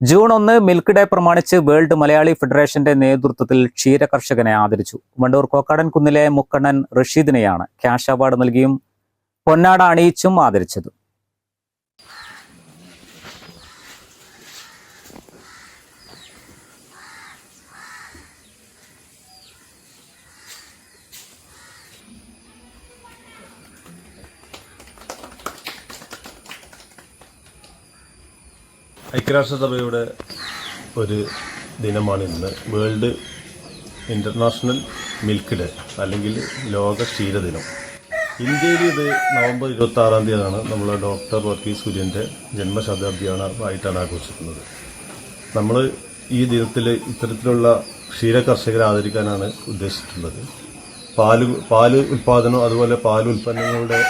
June ഒന്ന് milk day പ്രമാണിച്ച് world Malayali ഫെഡറേഷന്റെ നേതൃത്വത്തിൽ ക്ഷീര കർഷകനെ ആദരിച്ചു. വണ്ടൂർ കോക്കാടൻ കുന്നിലെ മുക്കണ്ണൻ റഷീദിനെയാണ് ക്യാഷ് അവാർഡ് നൽകിയും പൊന്നാട അണിയിച്ചും ആദരിച്ചത്. ഐക്യരാഷ്ട്രസഭയുടെ ഒരു ദിനമാണ് ഇന്ന്. വേൾഡ് ഇന്റർനാഷണൽ മിൽക്ക് ഡേ അല്ലെങ്കിൽ ലോക ക്ഷീരദിനം ഇന്ത്യയിൽ ഇത് നവംബർ ഇരുപത്തി ആറാം തീയതിയാണ്. നമ്മൾ ഡോക്ടർ വർക്കി സൂര്യന്റെ ജന്മശതാബ്ദിയാണ് ആയിട്ടാണ് ആഘോഷിക്കുന്നത്. നമ്മൾ ഈ ദിനത്തിൽ ഇത്തരത്തിലുള്ള ക്ഷീര കർഷകരെ ആദരിക്കാനാണ് ഉദ്ദേശിച്ചിട്ടുള്ളത്. പാൽ പാൽ ഉൽപ്പാദനം അതുപോലെ പാൽ ഉൽപ്പന്നങ്ങളുടെ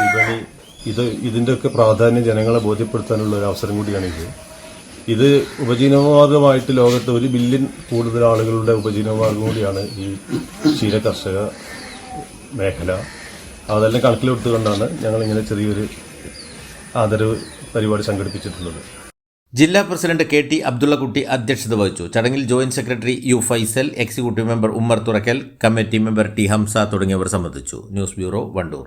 വിപണി ഇത് ഇതിന്റെയൊക്കെ പ്രാധാന്യം ജനങ്ങളെ ബോധ്യപ്പെടുത്താനുള്ള ഒരു അവസരം കൂടിയാണ് ഇത്. ഉപജീവനമാർഗമായിട്ട് ലോകത്ത് ഒരു ബില്യൺ കൂടുതൽ ആളുകളുടെ ഉപജീവനമാർഗം കൂടിയാണ് ഈ ക്ഷീര കർഷക മേഖല. അതെല്ലാം കണക്കിലെടുത്തുകൊണ്ടാണ് ഞങ്ങൾ ഇങ്ങനെ ചെറിയൊരു ആദരവ് പരിപാടി സംഘടിപ്പിച്ചിട്ടുള്ളത്. ജില്ലാ പ്രസിഡന്റ് കെ ടി അബ്ദുള്ളക്കുട്ടി അധ്യക്ഷത വഹിച്ചു. ചടങ്ങിൽ joint secretary U Faisal executive member Ummer Thurakkal committee member T Hamsa തുടങ്ങിയവർ സംബന്ധിച്ചു. News bureau Vandoor.